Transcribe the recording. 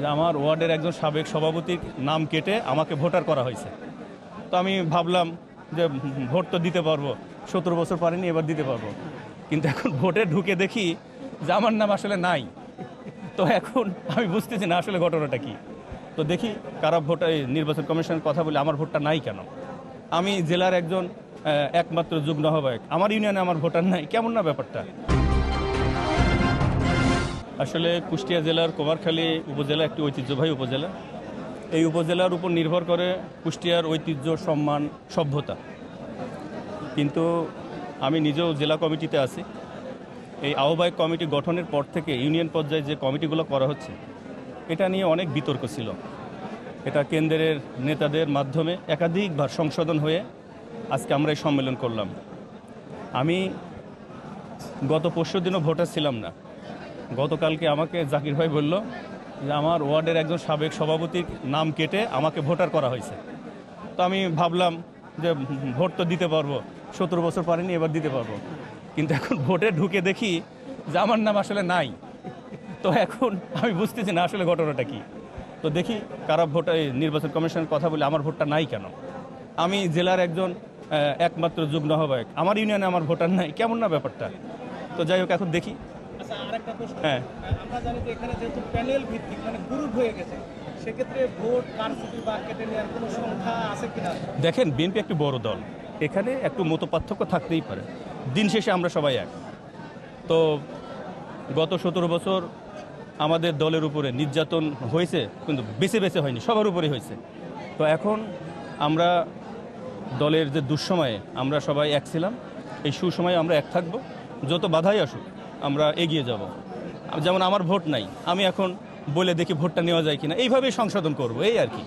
যে আমার ওয়ার্ডের একজন সাবেক সভাপতির নাম কেটে আমাকে ভোটার করা হয়েছে। তো আমি ভাবলাম যে ভোট তো দিতে পারব, সতেরো বছর পারিনি, এবার দিতে পারব। কিন্তু এখন ভোটে ঢুকে দেখি যে আমার নাম আসলে নাই। তো এখন আমি বুঝতেছি না আসলে ঘটনাটা কি। তো দেখি কারা ভোট নির্বাচন কমিশনের কথা বলে আমার ভোটটা নাই কেন? আমি জেলার একজন একমাত্র যুগ্ম আহ্বায়ক। আমার ইউনিয়নে আমার ভোটার নাই, কেমন না ব্যাপারটা? আসলে কুষ্টিয়া জেলার কুমারখালী উপজেলা একটি ঐতিহ্যবাহী উপজেলা। এই উপজেলার উপর নির্ভর করে কুষ্টিয়ার ঐতিহ্য, সম্মান, সভ্যতা। কিন্তু আমি নিজেও জেলা কমিটিতে আছি। এই আহ্বায়ক কমিটি গঠনের পর থেকে ইউনিয়ন পর্যায়ে যে কমিটিগুলো করা হচ্ছে, এটা নিয়ে অনেক বিতর্ক ছিল। এটা কেন্দ্রের নেতাদের মাধ্যমে একাধিকবার সংশোধন হয়ে আজকে আমরা এই সম্মেলন করলাম। আমি গত পরশু দিনও ভোটার ছিলাম না। গতকালকে আমাকে জাকির ভাই বলল যে আমার ওয়ার্ডের একজন সাবেক সভাপতির নাম কেটে আমাকে ভোটার করা হয়েছে। তো আমি ভাবলাম যে ভোট তো দিতে পারব সতেরো বছর পারিনি, এবার দিতে পারব। কিন্তু এখন ভোটে ঢুকে দেখি যে আমার নাম আসলে নাই। তো এখন আমি বুঝতেছি না আসলে ঘটনাটা কি। তো দেখি কারা ভোট নির্বাচন কমিশনের কথা বলে আমার ভোটটা নাই কেন। আমি জেলার একজন একমাত্র যুগ্ম আহ্বায়ক। আমার ইউনিয়নে আমার ভোটার নাই, কেমন না ব্যাপারটা। তো যাই হোক, এখন দেখি আরেকটা প্রশ্ন। হ্যাঁ। আমরা জানি যে এখানে যেহেতু প্যানেল ভিত্তিক মানে গ্রুপ হয়ে গেছে সেক্ষেত্রে ভোট কারচুপি বা কেটে নেওয়ার কোনো সংখ্যা আছে কিনা? দেখেন বিএনপি একটি বড় দল। এখানে একটু মত পার্থক্য থাকতেই পারে। দিন শেষে আমরা সবাই এক। তো গত সতেরো বছর আমাদের দলের উপরে নির্যাতন হয়েছে কিন্তু বেছে বেছে হয়নি সবার উপরে হয়েছে। তো এখন আমরা দলের যে দুঃসময়ে আমরা সবাই এক ছিলাম এই সুসময়ে আমরা এক থাকব। যত বাধাই আসুক আমরা এগিয়ে যাব। যেমন আমার ভোট নাই, আমি এখন বলে দেখি ভোটটা নেওয়া যায় কিনা। এইভাবেই সংশোধন করব, এই আর কি।